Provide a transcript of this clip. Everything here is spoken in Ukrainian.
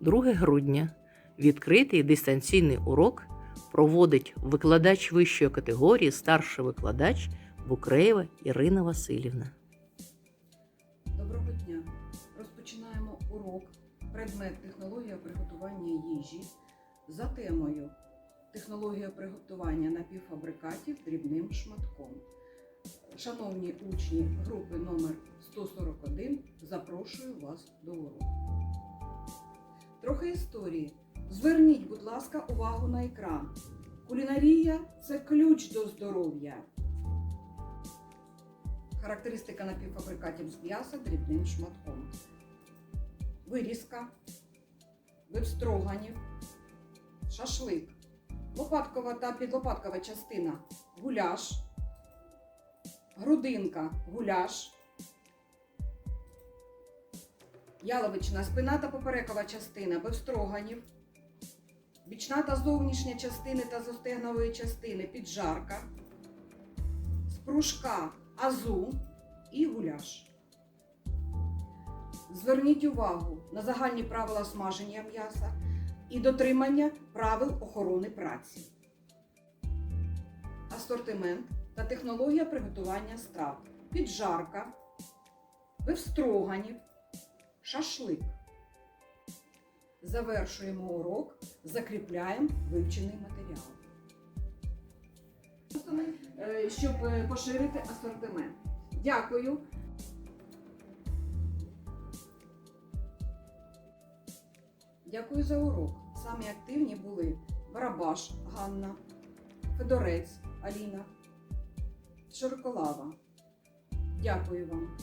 2 грудня. Відкритий дистанційний урок проводить викладач вищої категорії, старший викладач Букреєва Ірина Васильівна. Доброго дня! Розпочинаємо урок предмет технологія приготування їжі за темою Технологія приготування напівфабрикатів дрібним шматком. Шановні учні групи номер 141, запрошую вас до уроку. Трохи історії. Зверніть, будь ласка, увагу на екран. Кулінарія це ключ до здоров'я. Характеристика напівфабрикатів з м'яса дрібним шматком. Вирізка, вивстроганів, шашлик, лопаткова та підлопаткова частина гуляш, грудинка гуляш, яловична спина та поперекова частина бевстроганів, бічна та зовнішня частини та зостегнової частини піджарка, спружка азу і гуляш. Зверніть увагу на загальні правила смаження м'яса і дотримання правил охорони праці. Асортимент та технологія приготування страв. Піджарка, вивстроганів, шашлик. Завершуємо урок, закріпляємо вивчений матеріал. Е, Щоб е, поширити асортимент. Дякую. Дякую за урок. Самі активні були Барабаш Ганна, Федорець Аліна, Широколава. Дякую вам.